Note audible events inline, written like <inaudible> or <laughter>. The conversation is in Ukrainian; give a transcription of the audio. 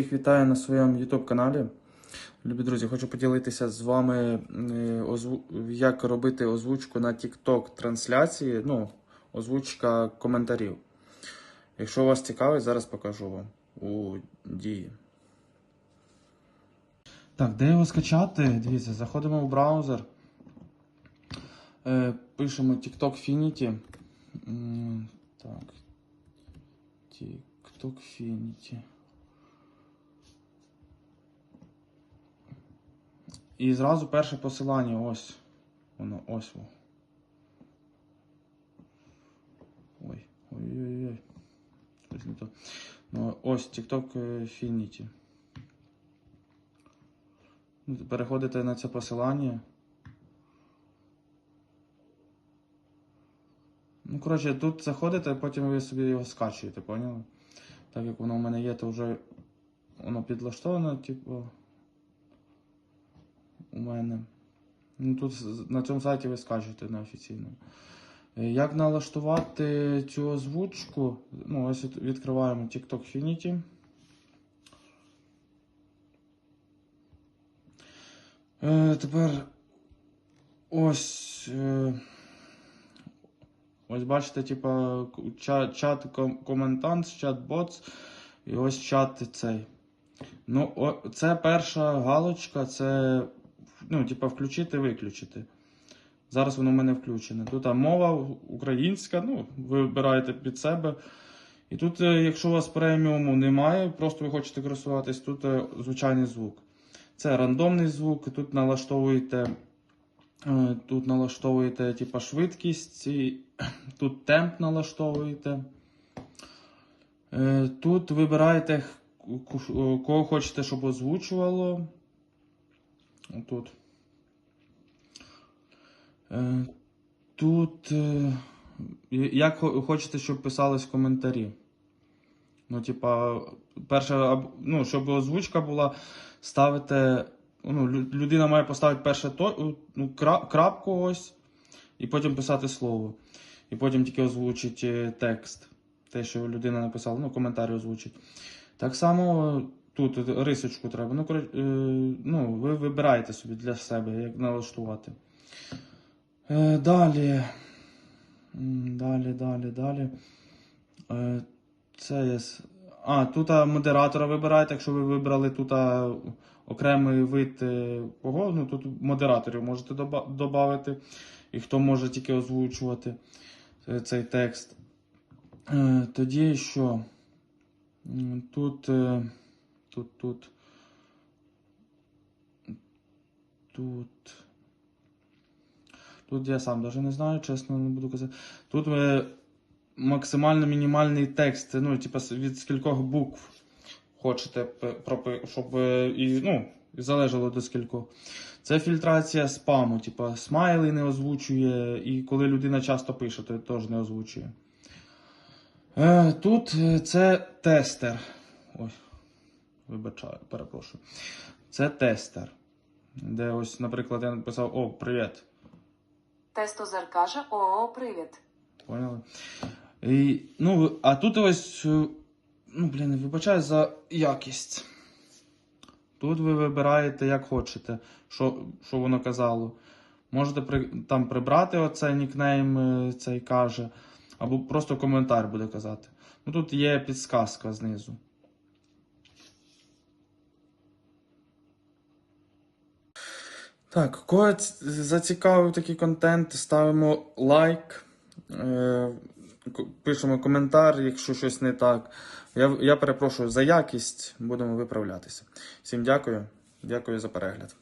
Всіх вітаю на своєму YouTube каналі. Любі друзі, хочу поділитися з вами, е, як робити озвучку на TikTok трансляції, ну, озвучка коментарів. Якщо вас цікавить, зараз покажу вам у дії. Так, де його скачати? Дивіться, заходимо в браузер. Е, пишемо TikTok Finity. Так. TikTok Finity. І зразу перше посилання ось. Воно ось. во. Ой, ой-ой-ой. Щось не то. Ну, ось TikTok Finity. Ну, Переходите на це посилання. Ну, коротше, тут заходите, потім ви собі його скачуєте, поняли? Так як воно в мене є, то вже воно підлаштовано, типу у мене. Ну, тут на цьому сайті ви скачуєте на офіційному. Е, Як налаштувати цю озвучку? Ну, ось відкриваємо TikTok Finity. Е, тепер ось. Е, ось бачите, типа чат, коментант, чат ботс і ось чат цей. Ну, о, це перша галочка, це ну, типа, включити, виключити. Зараз воно в мене включене. Тут а, мова українська, ну, ви вибираєте під себе. І тут, е, якщо у вас преміуму немає, просто ви хочете користуватись, тут е, звичайний звук. Це рандомний звук, тут налаштовуєте, е, тут налаштовуєте типа, швидкість, <clears throat> тут темп налаштовуєте. Тут вибираєте, кого хочете, щоб озвучувало. Тут. Е, Тут. е, Як хочете, щоб писались коментарі. Ну, типа, перше, аб- ну, щоб озвучка була, ставите. Ну, людина має поставити перше то, ну, крапку ось, і потім писати слово. І потім тільки озвучить е, текст. Те, що людина написала, ну, коментар озвучить. Так само тут рисочку треба. Ну, коротше, е, ну, ви вибираєте собі для себе, як налаштувати. Е, далі. Далі, далі, далі. Е, це є. А, тут модератора вибираєте. Якщо ви вибрали тут окремий вид кого, ну тут модераторів можете додати. І хто може тільки озвучувати цей текст. Тоді що? Тут. Тут, тут. Тут. Тут я сам навіть не знаю, чесно не буду казати. Тут е, максимально мінімальний текст, ну, типа, від скількох букв хочете, щоб е, і, ну, залежало до скількох. Це фільтрація спаму, типа смайли не озвучує, і коли людина часто пише, то теж не озвучує. Е, тут е, це тестер. Ой, вибачаю, перепрошую. Це тестер. Де ось, наприклад, я написав: О, привіт. Тестозер каже ООО привіт. Поняли? І, ну, а тут ось, е, ну, блін, вибачаю за якість. Тут ви вибираєте, як хочете, що, що воно казало. Можете при, там прибрати оцей нікнейм, е, цей каже, або просто коментар буде казати. Ну, тут є підсказка знизу. Так, кого зацікавив такий контент, ставимо лайк, е, пишемо коментар, якщо щось не так. Я, я перепрошую за якість, будемо виправлятися. Всім дякую, дякую за перегляд.